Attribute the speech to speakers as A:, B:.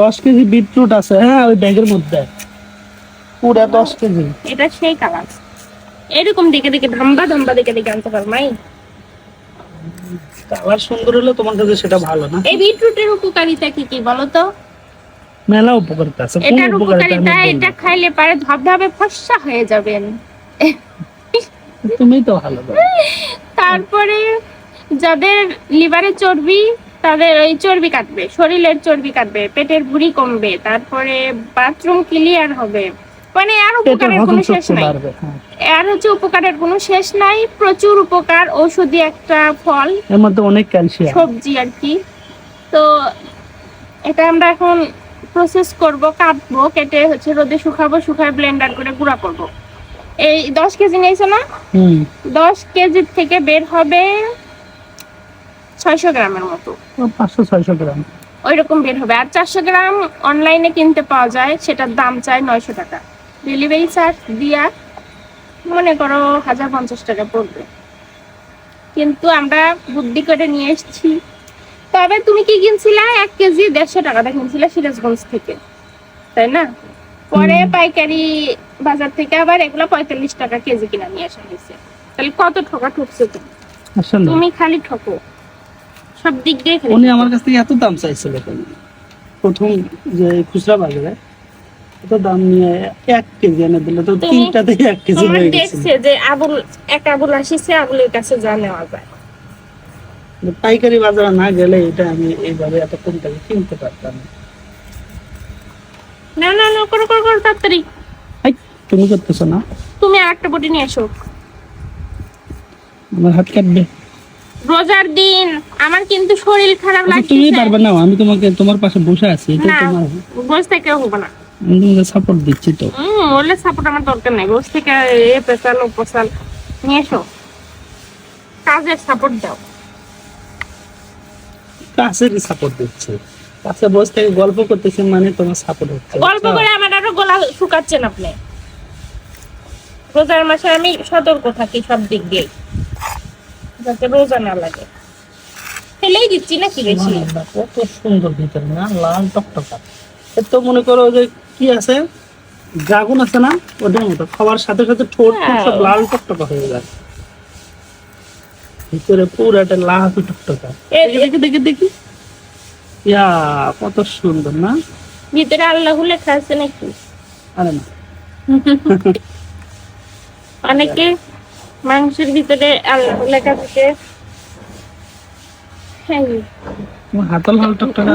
A: দশ KG beetroot আছে হ্যাঁ ওই ব্যাগের মধ্যে। পুরা দশ কেজি।
B: এটা সেই কালার। এরকম দেখে দেখে ধাম্বা ধাম্বা দেখে দেখে আনতে পার মাই।
A: কালার সুন্দর হলে তোমার কাছে সেটা ভালো না।
B: এই বিটরুটের উপকারিতা কি কি বলো তো?
A: মেলা উপকারিতা আছে কোন
B: এটার
A: উপকারিতা
B: এটা খাইলে পারে ধবধবে ফর্সা হয়ে যাবেন
A: তুমি তো ভালো
B: তারপরে যাদের লিভারে চর্বি তাদের ওই চর্বি কাটবে শরীরের চর্বি কাটবে পেটের ভুঁড়ি কমবে তারপরে বাথরুম ক্লিয়ার হবে। মানে আর উপকারের কোনো শেষ নাই।
A: হ্যাঁ।
B: আর হচ্ছে উপকারের কোনো শেষ নাই প্রচুর উপকার ঔষধি একটা ফল
A: এর মধ্যে অনেক ক্যালসিয়াম।
B: সবজি আর কি। তো এটা আমরা এখন প্রসেস করব কাটবো কেটে হচ্ছে রোদে শুকাবো শুকায় ব্লেন্ডার করে গুঁড়া করব। এই দশ কেজি নিয়েছো না?
A: হুম।
B: দশ কেজি থেকে বের হবে ছয়শো গ্রামের মতো।
A: পাঁচশো ছয়শো গ্রাম।
B: ওই রকম বের হবে। আর চারশো গ্রাম অনলাইনে কিনতে পাওয়া যায়। সেটার দাম চায় নয়শো টাকা। ডেলিভারি চার্জ দিয়া মনে করো হাজার পঞ্চাশ টাকা পড়বে। কিন্তু আমরা বুদ্ধি করে নিয়ে এসেছি। তবে তুমি কি কিনছিলা? এক কেজি দেড়শো টাকাটা কিনছিলা সিরাজগঞ্জ থেকে। তাই না? পরে পাইকারি বাজার থেকে আবার এগুলো পঁয়তাল্লিশ টাকা কেজি কিনা নিয়ে আসা হয়েছে। তাহলে কত ঠকা ঠকছো তুমি? তুমি খালি ঠকো। সব দিক দিয়ে
A: উনি আমার কাছ থেকে এত দাম চাইছিল প্রথম যে খুচরা বাজারে এত দাম নিয়ে এক কেজি এনে দিলে তো এক কেজি হয়ে গেছে
B: যে আবুল এক আবুল আসিছে আবুলের কাছে যা নেওয়া যায়।
A: পাইকারি বাজারে না গেলে এটা আমি এইভাবে এত কম টাকা কিনতে পারতাম না।
B: না না না করো করো করো তাড়াতাড়ি।
A: তুমি করতেছো না?
B: তুমি আর একটা বটি নিয়ে এসো।
A: আমার হাত কাটবে।
B: রোজার দিন আমার কিন্তু শরীর খারাপ
A: আচ্ছা, তুমি পারবে না আমি তোমাকে তোমার পাশে বসে আছি এটা তোমার
B: বস থেকে হবে না।
A: আমি তোমাকে সাপোর্ট দিচ্ছি তো।
B: হম বললে সাপোর্ট আমার দরকার নাই। বস থেকে এ পেশাল ও পেশাল নিয়ে এসো। কাজের সাপোর্ট দাও।
A: কাছেরই সাপোর্ট দিচ্ছে। কাছে বসে থেকে গল্প করতেছে মানে তোমার সাপোর্ট হচ্ছে।
B: গল্প করে আমার আরও গলা শুকাচ্ছেন আপনি। রোজার মাসে আমি সতর্ক থাকি সব দিক দিয়ে যাতে রোজা না লাগে। ফেলেই দিচ্ছি নাকি বেশি?
A: কত সুন্দর ভিতরে না লাল টকটকা তো মনে করো যে কি আছে? ড্রাগন আছে না? ওদের মতো। খাওয়ার সাথে সাথে ঠোঁট ঠোঁট সব
B: হ্যাঁ।
A: লাল টকটকা হয়ে যায়। ভিতরে পুরাটা লাল টকটকা দেখি দেখি দেখি। ইয়া কত সুন্দর না?
B: ভিতরে আল্লাহ লেখা আছে নাকি?
A: আরে না।
B: অনেকে মাংসের ভিতরে আল্লাহ লেখা থাকে। হ্যাঁ।
A: টকটকা